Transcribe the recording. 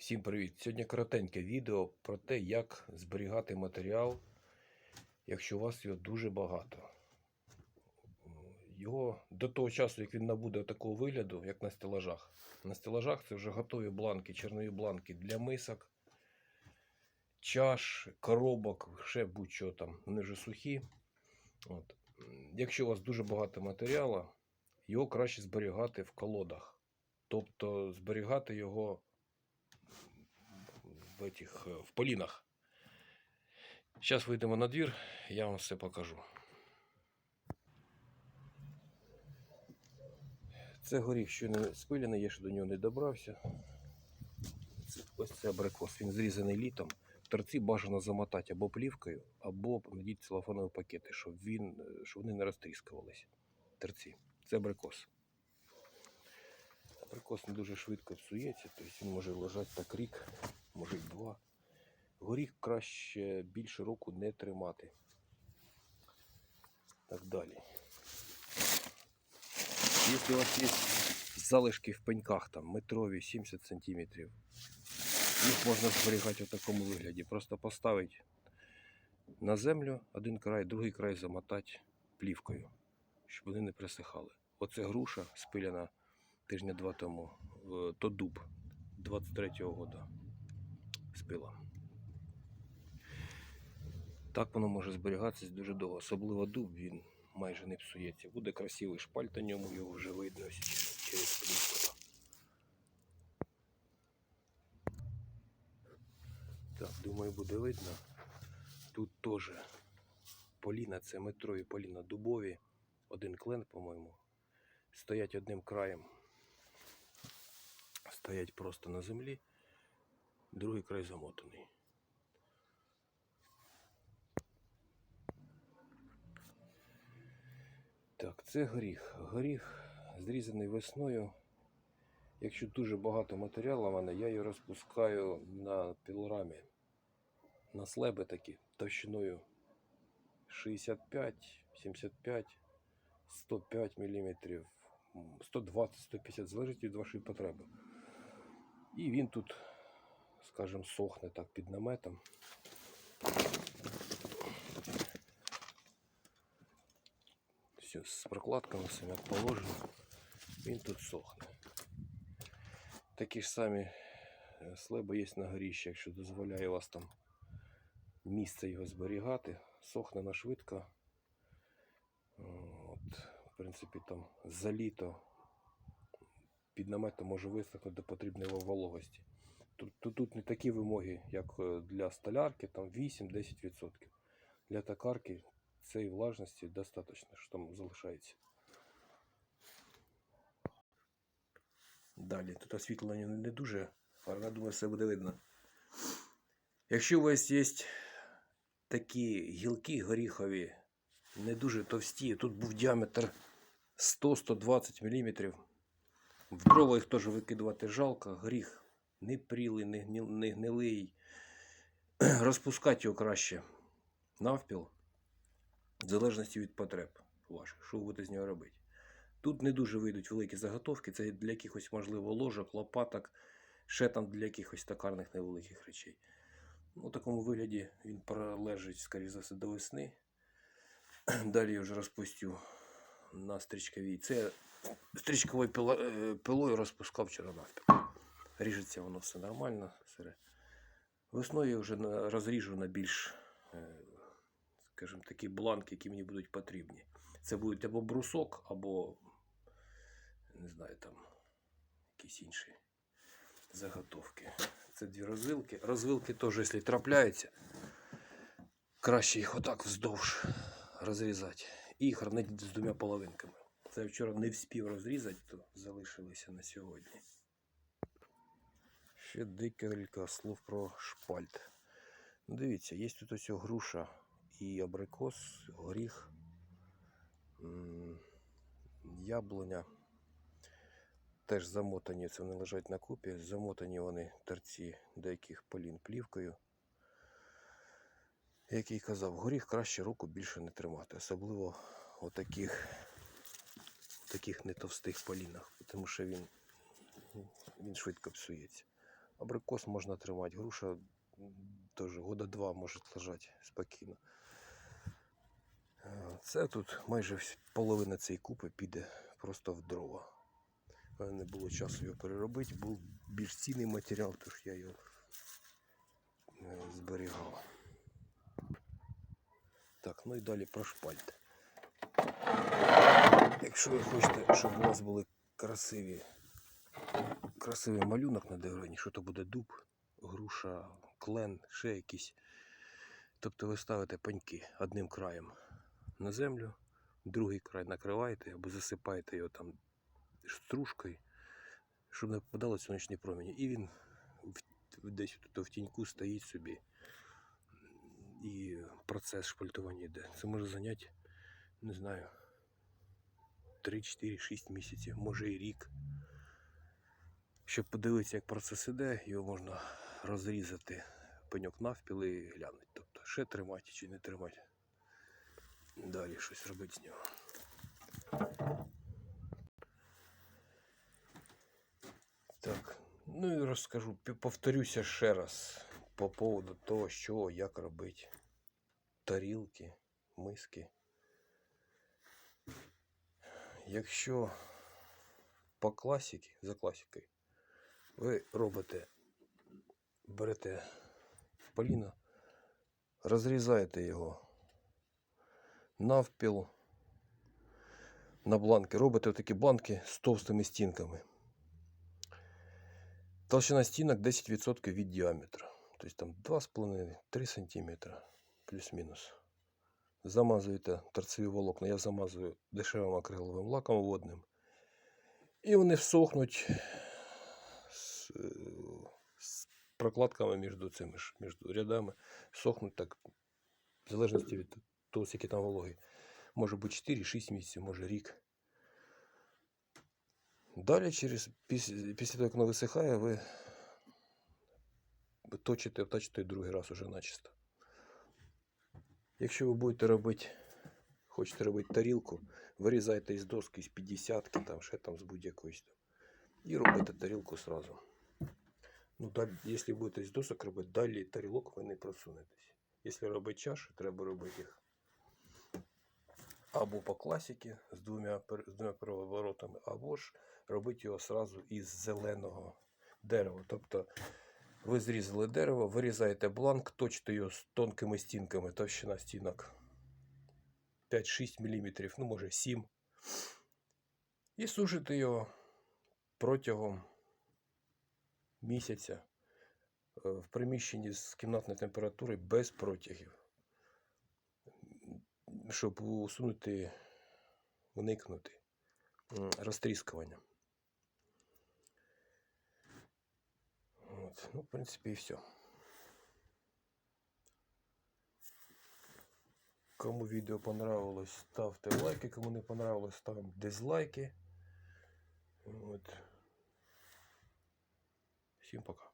Всім привіт! Сьогодні коротеньке відео про те, як зберігати матеріал, якщо у вас його дуже багато. Його до того часу, як він набуде такого вигляду, як на стелажах. На стелажах це вже готові бланки, чорнові бланки для мисок, чаш, коробок, ще будь-що там. Вони вже сухі. От. Якщо у вас дуже багато матеріалу, його краще зберігати в колодах. Тобто зберігати його в этих, э, в полінах. Зараз вийдемо на двір, я вам все покажу. Це горіх, що не спилений, я ще до нього не добрався. Ось це абрикос. Він зрізаний літом. Торці бажано замотати або плівкою, або надіть целофанові пакети, щоб, він, е, щоб вони не розтріскувалися. Торці. Це абрикос. Абрикос не дуже швидко псується, тобто він може лежати так рік, може й два. Горіх краще більше року не тримати. Так далі. Якщо у вас є залишки в пеньках, там метрові 70 см, їх можна зберігати в такому вигляді. Просто поставити на землю один край, другий край замотати плівкою, щоб вони не присихали. Оце груша спиляна тижня два тому, в- то дуб 23-го года спила. Так воно може зберігатися дуже довго. Особливо дуб він майже не псується. Буде красивий шпаль на ньому, його вже видно через, через плівку. Так, думаю, буде видно. Тут теж поліна, це метрові поліна дубові. Один клен, по-моєму. Стоять одним краєм. Стоять просто на землі, другий край замотаний. Так, це горіх. Горіх зрізаний весною. Якщо дуже багато матеріалу в мене, я його розпускаю на пілорамі. На слеби такі товщиною 65, 75, 105 мм, 120-150, залежить від вашої потреби. І він тут, скажімо, сохне так під наметом. Все, з прокладками все як положено. Він тут сохне. Такі ж самі е, слеби є на горіщі, якщо дозволяє вас там місце його зберігати. Сохне на швидко. От, в принципі, там за літо під наметом може висохнути до потрібної вологості. Тут, тут, не такі вимоги, як е, для столярки, там 8-10%. Для токарки цієї влажності достатньо, що там залишається. Далі, тут освітлення не дуже, але я думаю, все буде видно. Якщо у вас є такі гілки горіхові, не дуже товсті, тут був діаметр 100-120 мм. В дрова їх теж викидувати жалко, горіх не прілий, не, гнилий. Розпускати його краще навпіл, в залежності від потреб ваших, що ви будете з нього робити. Тут не дуже вийдуть великі заготовки, це для якихось, можливо, ложок, лопаток, ще там для якихось токарних невеликих речей. Ну, У такому вигляді він пролежить, скоріше за все, до весни. Далі я вже розпустю на стрічковій. Це стрічковою е, пилою розпускав вчора навпіл. Ріжеться воно все нормально. Сире. Весною я вже розріжу на більш, е, скажімо, такі бланки, які мені будуть потрібні. Це будуть або брусок, або, не знаю, там якісь інші заготовки. Це дві розвилки. Розвилки теж, якщо трапляються, краще їх отак вздовж розрізати. І їх равнити з двома половинками. Це вчора не вспів розрізати, то залишилися на сьогодні. Ще декілька слов про шпальт. Дивіться, є тут ось груша і абрикос, горіх, яблуня. Теж замотані, це вони лежать на купі, замотані вони торці деяких полін плівкою. Як й казав, горіх краще руку більше не тримати, особливо у таких, таких не товстих полінах, тому що він, він швидко псується. Абрикос можна тримати, груша теж года два може лежати спокійно. Е, Це тут майже половина цієї купи піде просто в дрова. Не було часу його переробити, був більш цінний матеріал, тож я його е, зберігав. Так, ну і далі про шпальт. Якщо ви хочете, щоб у вас були красиві, красивий малюнок на деревні, що то буде дуб, груша, клен, ще якісь. Тобто ви ставите пеньки одним краєм на землю, другий край накриваєте або засипаєте його там стружкою, щоб не попадало сонячні промені. І він десь тут в тіньку стоїть собі. І процес шпальтування йде. Це може зайняти, не знаю, 3, 4, 6 місяців, може і рік. Щоб подивитися, як процес іде, його можна розрізати пеньок навпіл і глянути. Тобто ще тримати чи не тримати. Далі щось робити з нього. Так, ну і розкажу, повторюся ще раз по поводу того, що, як робити. Тарілки, миски. Якщо по класіки, за класикою, ви робите, берете поліно, розрізаєте його навпіл на бланки. Робите такі бланки з товстими стінками. Толщина стінок 10% від діаметра. Тобто там 2,5-3 см плюс-мінус. Замазуєте торцеві волокна. Я замазую дешевим акриловим лаком водним. І вони всохнуть з, е, прокладками між цими ж, між рядами. Сохнуть так, в залежності від того, скільки там вологи. Може бути 4-6 місяців, може рік. Далі, через, після, того, як воно висихає, ви ви точите, обтачите другий раз уже начисто. Якщо ви будете робити, хочете робити тарілку, вирізайте із доски з 50 там, ще там з будь-якоїсь. І робите тарілку сразу. Ну, далі, якщо будете з досок робити, далі тарілок ви не просунетесь. Якщо робити чаші, треба робити їх або по класіки з двома, з двома переворотами, або ж робити його сразу із зеленого дерева. Тобто ви зрізали дерево, вирізаєте бланк, точите його з тонкими стінками, товщина стінок 5-6 мм, ну може 7 І сушите його протягом місяця е, в приміщенні з кімнатною температурою без протягів щоб усунути, уникнути розтріскування. От. Ну, в принципі, і все. Кому відео понравилось, ставте лайки. Кому не понравилось, ставимо дизлайки. От. Всім пока.